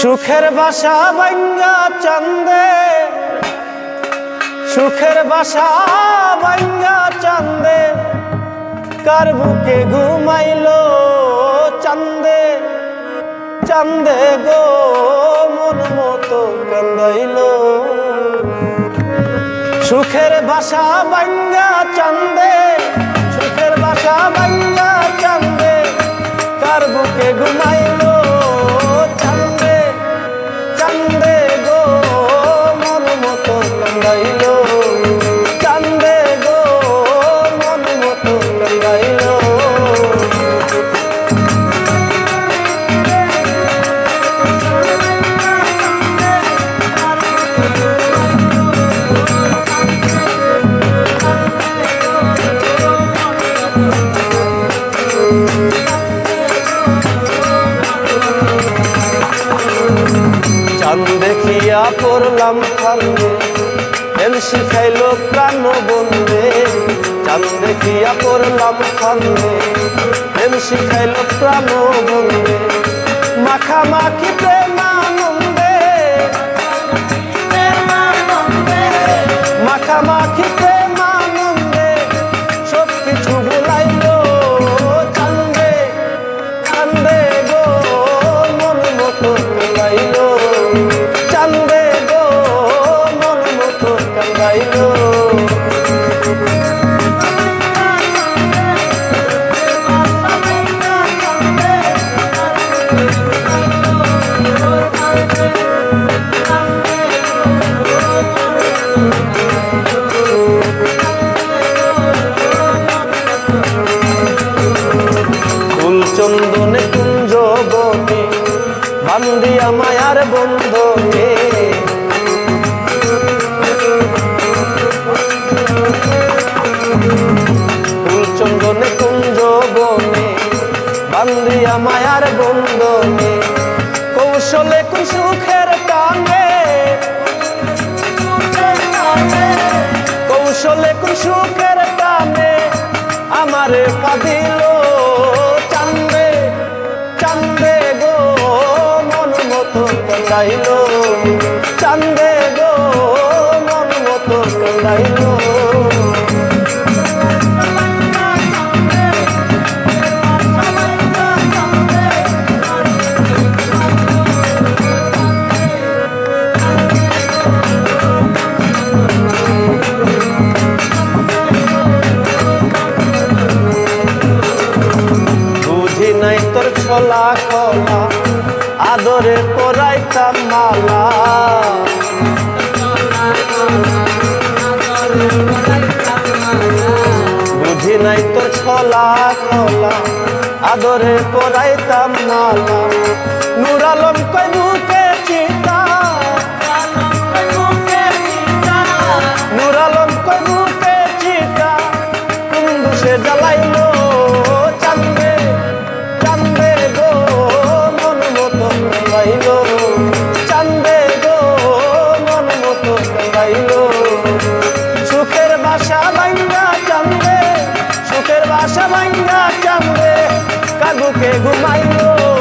সুখের বাসা বাঙ্গা চান্দে। সুখের বাসা বাঙ্গা চান্দে। কার বুকে ঘুমাইলো চান্দে? চান্দে গো, মন মতো কান্দাইলো সুখের বাসা বাঙ্গা চান্দে। সুখের বাসা বাঙ্গা চান্দে। কার বুকে ঘুমাইলো দেখিয়া করলাম ফান্দে এম শিখাইল প্রাণ বন্দে। চান্দে দেখিয়া করলাম ফান্দে এম শিখাইল প্রাণ বন্দে। মাখামাখি মায়ার বন্ধনে। ফুল চন্দনে কুঞ্জ বনে বান্দিয়া মায়ার বন্ধনে। কৌশলে কোন সুখের টানে কৌশলে কোন সুখের টানে আমারে কাঁদিল। চান্দে চান্দে গো, মন মতো কান্দাইল। চান্দে গো, মন মতো কান্দাইল। কলা খলা আদরে পরাইতাম মালা। বুঝি নাই তোর ছলা কলা আদরে পরাইতাম মালা। নুরালম আশা ভাঙ্গা কামড়ে কাদুকে ঘুমাইলো।